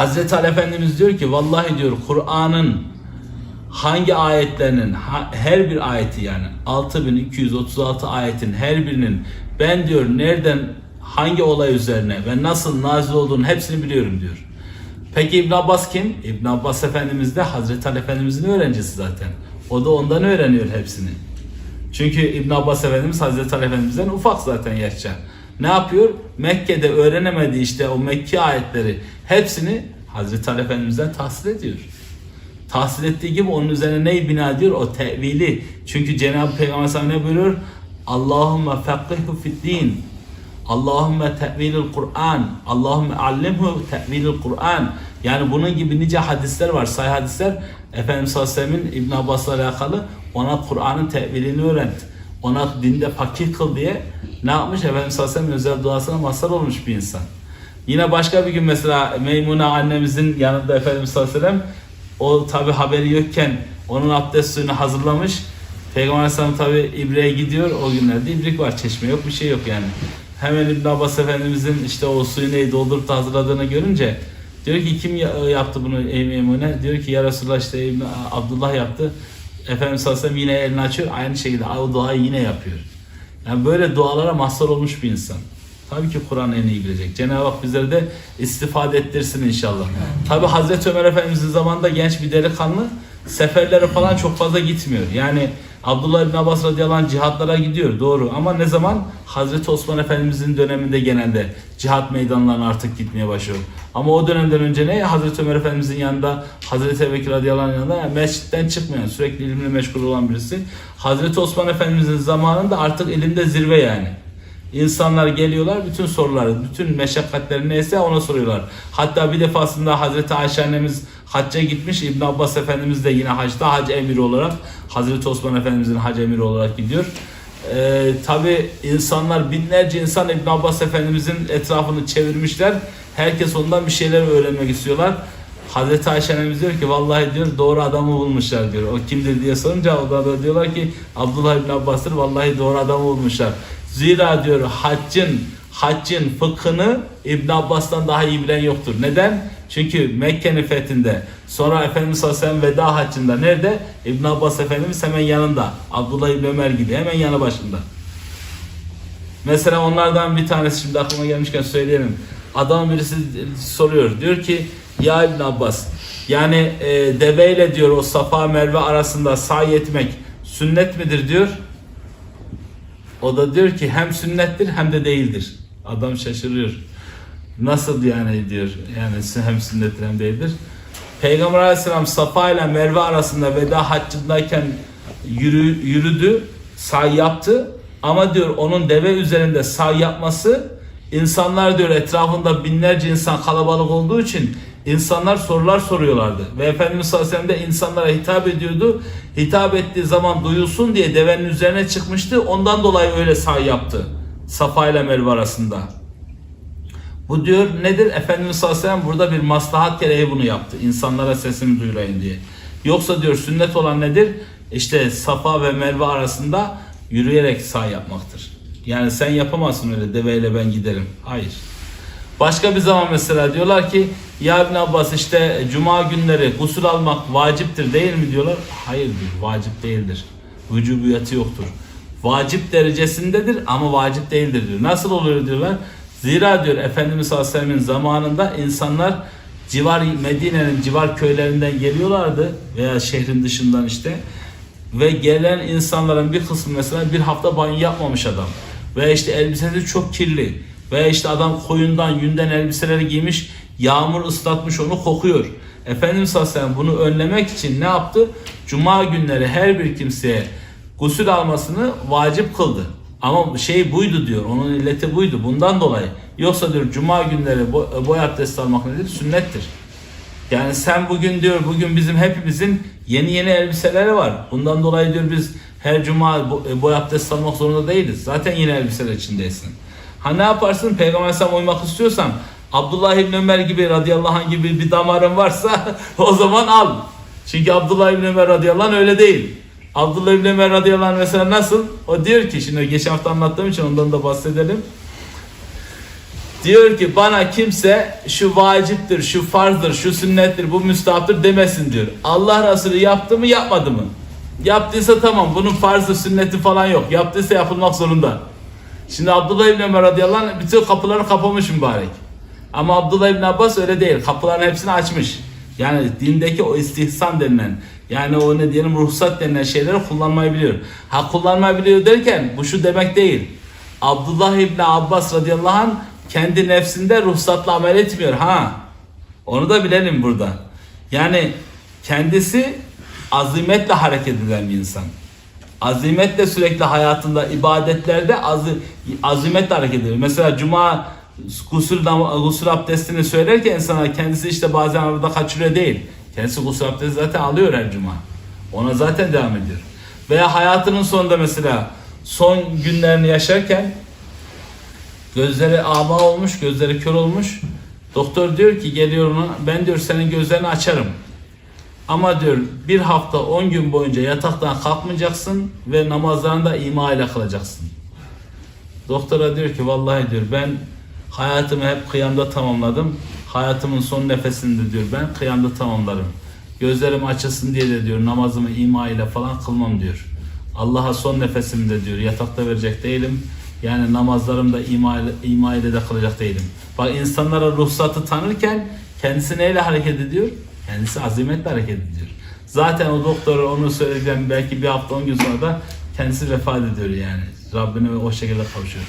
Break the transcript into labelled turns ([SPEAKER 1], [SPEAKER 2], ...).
[SPEAKER 1] Hazreti Ali Efendimiz diyor ki vallahi diyor Kur'an'ın hangi ayetlerinin her bir ayeti yani 6236 ayetin her birinin ben diyor nereden hangi olay üzerine ve nasıl nazil olduğunu hepsini biliyorum diyor. Peki İbn Abbas kim? İbn Abbas Efendimiz de Hazreti Ali Efendimizin öğrencisi zaten. O da ondan öğreniyor hepsini. Çünkü İbn Abbas Efendimiz Hazreti Ali Efendimiz'den ufak zaten yaşça. Ne yapıyor? Mekke'de öğrenemediği işte o Mekke ayetleri hepsini Hazreti Ali Efendimiz'den tahsil ediyor. Tahsil ettiği gibi onun üzerine neyi bina ediyor? O tevili. Çünkü Cenab-ı Peygamber sellem ne buyuruyor? Allahümme fakihhu fid din. Allahümme tevilil Kur'an. Allahümme allimhu tevilil Kur'an. Yani bunun gibi nice hadisler var, sahih hadisler. Efendimiz sallallahu aleyhi ve sellem'in İbn Abbas'la alakalı ona Kur'an'ın tevilini öğret. Ona dinde fakih kıl diye ne yapmış? Efendimiz sallallahu aleyhi ve sellem özel duasına mazhar olmuş bir insan. Yine başka bir gün mesela Meymune annemizin yanında Efendimiz sallallahu aleyhi ve sellem o tabi haberi yokken onun abdest suyunu hazırlamış. Peygamber Aleyhisselam tabi İbre'ye gidiyor. O günlerde ibrik var. Çeşme yok bir şey yok yani. Hemen İbn Abbas Efendimizin işte o suyu neyi doldurup da hazırladığını görünce diyor ki kim ya- yaptı bunu ey Meymune? Diyor ki ya Resulallah işte İbn Abdullah yaptı. Efendimiz sallallahu aleyhi ve sellem yine elini açıyor. Aynı şekilde o duayı yine yapıyor. Yani böyle dualara mazhar olmuş bir insan. Tabii ki Kur'an en iyi bilecek. Cenab-ı Hak bizlere de istifade ettirsin inşallah. Tabii Hazreti Ömer Efendimizin zamanında genç bir delikanlı seferlere falan çok fazla gitmiyor. Yani Abdullah İbn Abbas radıyallahu anh cihatlara gidiyor doğru ama ne zaman Hazreti Osman Efendimizin döneminde genelde cihat meydanlarına artık gitmeye başlıyor. Ama o dönemden önce ne? Hazreti Ömer Efendimizin yanında Hazreti Ebubekir radıyallahu anh yanında yani mescitten çıkmayan sürekli ilimle meşgul olan birisi. Hazreti Osman Efendimizin zamanında artık ilimde zirve yani. İnsanlar geliyorlar bütün soruları, bütün meşakkatleri neyse ona soruyorlar. Hatta bir defasında Hazreti Ayşe annemiz hacca gitmiş. İbn Abbas Efendimiz de yine hacda hac emiri olarak Hazreti Osman Efendimizin hac emiri olarak gidiyor. Ee, Tabi insanlar binlerce insan İbn Abbas Efendimizin etrafını çevirmişler. Herkes ondan bir şeyler öğrenmek istiyorlar. Hazreti Ayşe annemiz diyor ki vallahi diyor doğru adamı bulmuşlar diyor. O kimdir diye sorunca o da diyorlar ki Abdullah İbn Abbas'tır vallahi doğru adamı bulmuşlar. Zira diyor haccın haccın fıkhını İbn Abbas'tan daha iyi bilen yoktur. Neden? Çünkü Mekke'nin fethinde sonra Efendimiz sallallahu aleyhi ve sellem veda haccında nerede? İbn Abbas Efendimiz hemen yanında. Abdullah İbn Ömer gibi hemen yanı başında. Mesela onlardan bir tanesi şimdi aklıma gelmişken söyleyelim. Adam birisi soruyor. Diyor ki ya İbn Abbas yani e, deveyle diyor o Safa Merve arasında sa'i etmek sünnet midir diyor. O da diyor ki hem sünnettir hem de değildir. Adam şaşırıyor. Nasıl yani diyor. Yani hem sünnettir hem değildir. Peygamber Aleyhisselam Safa ile Merve arasında veda haccındayken yürü, yürüdü, say yaptı. Ama diyor onun deve üzerinde say yapması insanlar diyor etrafında binlerce insan kalabalık olduğu için insanlar sorular soruyorlardı. Ve Efendimiz sallallahu aleyhi ve sellem de insanlara hitap ediyordu. Hitap ettiği zaman duyulsun diye devenin üzerine çıkmıştı. Ondan dolayı öyle say yaptı. Safa ile Merve arasında. Bu diyor nedir? Efendimiz sallallahu aleyhi ve sellem burada bir maslahat gereği bunu yaptı. İnsanlara sesimi duyurayım diye. Yoksa diyor sünnet olan nedir? İşte Safa ve Merve arasında yürüyerek sağ yapmaktır. Yani sen yapamazsın öyle deveyle ben giderim. Hayır. Başka bir zaman mesela diyorlar ki ya İbn Abbas işte cuma günleri gusül almak vaciptir değil mi diyorlar. Hayır diyor vacip değildir. Vücubiyeti yoktur. Vacip derecesindedir ama vacip değildir diyor. Nasıl oluyor diyorlar. Zira diyor Efendimiz sallallahu aleyhi ve sellem'in zamanında insanlar civar Medine'nin civar köylerinden geliyorlardı veya şehrin dışından işte ve gelen insanların bir kısmı mesela bir hafta banyo yapmamış adam ve işte elbisesi çok kirli ve işte adam koyundan yünden elbiseleri giymiş yağmur ıslatmış onu kokuyor. Efendimiz sallallahu aleyhi ve sellem bunu önlemek için ne yaptı? Cuma günleri her bir kimseye gusül almasını vacip kıldı. Ama şey buydu diyor. Onun illeti buydu. Bundan dolayı. Yoksa diyor cuma günleri boy, abdesti almak nedir? Sünnettir. Yani sen bugün diyor bugün bizim hepimizin yeni yeni elbiseleri var. Bundan dolayı diyor biz her cuma bo- boy abdest almak zorunda değiliz. Zaten yeni elbiseler içindeysin. Ha ne yaparsın? Peygamber sen uymak istiyorsan Abdullah İbni Ömer gibi radıyallahu anh gibi bir damarın varsa o zaman al. Çünkü Abdullah İbni Ömer radıyallahu anh öyle değil. Abdullah İbni Ömer radıyallahu anh mesela nasıl? O diyor ki şimdi geçen hafta anlattığım için ondan da bahsedelim. Diyor ki bana kimse şu vaciptir, şu farzdır, şu sünnettir, bu müstahaptır demesin diyor. Allah Resulü yaptı mı yapmadı mı? Yaptıysa tamam bunun farzı sünneti falan yok. Yaptıysa yapılmak zorunda. Şimdi Abdullah İbni Ömer radıyallahu anh bütün kapıları kapamış mübarek. Ama Abdullah İbni Abbas öyle değil. Kapıların hepsini açmış. Yani dindeki o istihsan denilen yani o ne diyelim ruhsat denilen şeyleri kullanmayı biliyor. Ha kullanmayı biliyor derken bu şu demek değil. Abdullah İbni Abbas radıyallahu anh kendi nefsinde ruhsatla amel etmiyor. Ha onu da bilelim burada. Yani kendisi azimetle hareket eden bir insan. Azimetle sürekli hayatında ibadetlerde azı, azimetle hareket ediyor. Mesela cuma gusül, gusül abdestini söylerken insana kendisi işte bazen arada kaçırıyor değil. Kendisi gusül abdesti zaten alıyor her cuma. Ona zaten devam ediyor. Veya hayatının sonunda mesela son günlerini yaşarken gözleri ama olmuş, gözleri kör olmuş. Doktor diyor ki geliyor ona ben diyor senin gözlerini açarım. Ama diyor bir hafta 10 gün boyunca yataktan kalkmayacaksın ve namazlarını da ima ile kılacaksın. Doktora diyor ki vallahi diyor ben hayatımı hep kıyamda tamamladım. Hayatımın son nefesinde diyor ben kıyamda tamamlarım. Gözlerim açılsın diye de diyor namazımı ima ile falan kılmam diyor. Allah'a son nefesimde diyor yatakta verecek değilim. Yani namazlarım da ima ile, ima ile de kılacak değilim. Bak insanlara ruhsatı tanırken kendisi neyle hareket ediyor? Kendisi azimetle hareket ediyor. Zaten o doktor onu söyledikten belki bir hafta on gün sonra da kendisi vefat ediyor yani. Rabbine o şekilde kavuşuyor.